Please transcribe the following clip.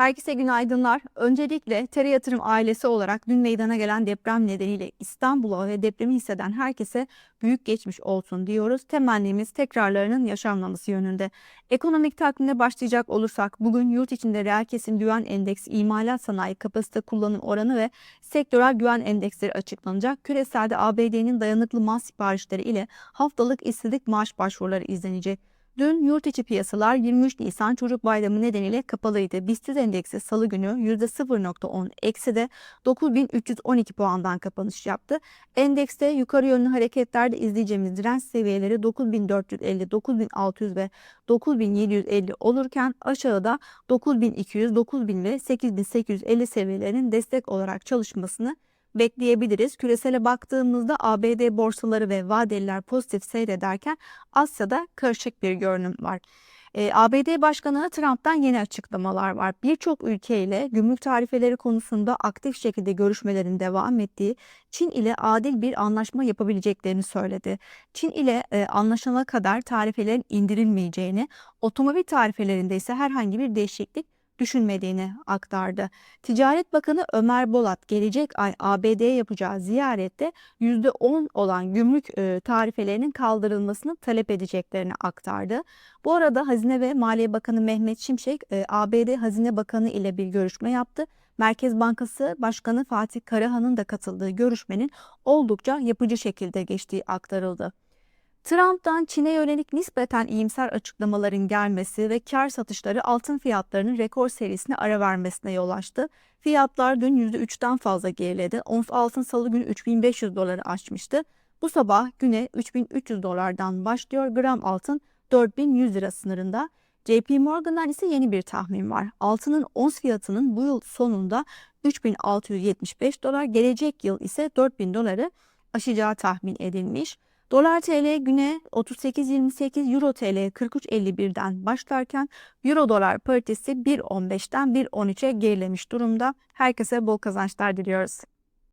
Herkese günaydınlar. Öncelikle Tere Yatırım ailesi olarak dün meydana gelen deprem nedeniyle İstanbul'a ve depremi hisseden herkese büyük geçmiş olsun diyoruz. Temennimiz tekrarlarının yaşanmaması yönünde. Ekonomik takvimine başlayacak olursak bugün yurt içinde reel kesim güven endeksi, imalat sanayi kapasite kullanım oranı ve sektörel güven endeksleri açıklanacak. Küreselde ABD'nin dayanıklı mal siparişleri ile haftalık işsizlik maaş başvuruları izlenecek. Dün yurt içi piyasalar 23 Nisan Çocuk Bayramı nedeniyle kapalıydı. BIST endeksi salı günü %0.10 eksi de 9312 puandan kapanış yaptı. Endekste yukarı yönlü hareketlerde izleyeceğimiz direnç seviyeleri 9450, 9600 ve 9750 olurken aşağıda 9200, 9000 ve 8850 seviyelerinin destek olarak çalışmasını bekleyebiliriz. Küresele baktığımızda ABD borsaları ve vadeliler pozitif seyrederken Asya'da karışık bir görünüm var. E, ABD Başkanı Trump'tan yeni açıklamalar var. Birçok ülkeyle gümrük tarifeleri konusunda aktif şekilde görüşmelerin devam ettiği, Çin ile adil bir anlaşma yapabileceklerini söyledi. Çin ile e, anlaşana kadar tarifelerin indirilmeyeceğini, otomobil tarifelerinde ise herhangi bir değişiklik düşünmediğini aktardı. Ticaret Bakanı Ömer Bolat gelecek ay ABD'ye yapacağı ziyarette %10 olan gümrük e, tarifelerinin kaldırılmasını talep edeceklerini aktardı. Bu arada Hazine ve Maliye Bakanı Mehmet Şimşek e, ABD Hazine Bakanı ile bir görüşme yaptı. Merkez Bankası Başkanı Fatih Karahan'ın da katıldığı görüşmenin oldukça yapıcı şekilde geçtiği aktarıldı. Trump'tan Çin'e yönelik nispeten iyimser açıklamaların gelmesi ve kar satışları altın fiyatlarının rekor serisine ara vermesine yol açtı. Fiyatlar dün %3'ten fazla geriledi. Ons altın salı günü 3500 doları aşmıştı. Bu sabah güne 3300 dolardan başlıyor. Gram altın 4100 lira sınırında. JP Morgan'dan ise yeni bir tahmin var. Altının ons fiyatının bu yıl sonunda 3675 dolar, gelecek yıl ise 4000 doları aşacağı tahmin edilmiş. Dolar TL güne 38.28, Euro TL 43.51'den başlarken Euro dolar paritesi 1.15'ten 1.13'e gerilemiş durumda. Herkese bol kazançlar diliyoruz.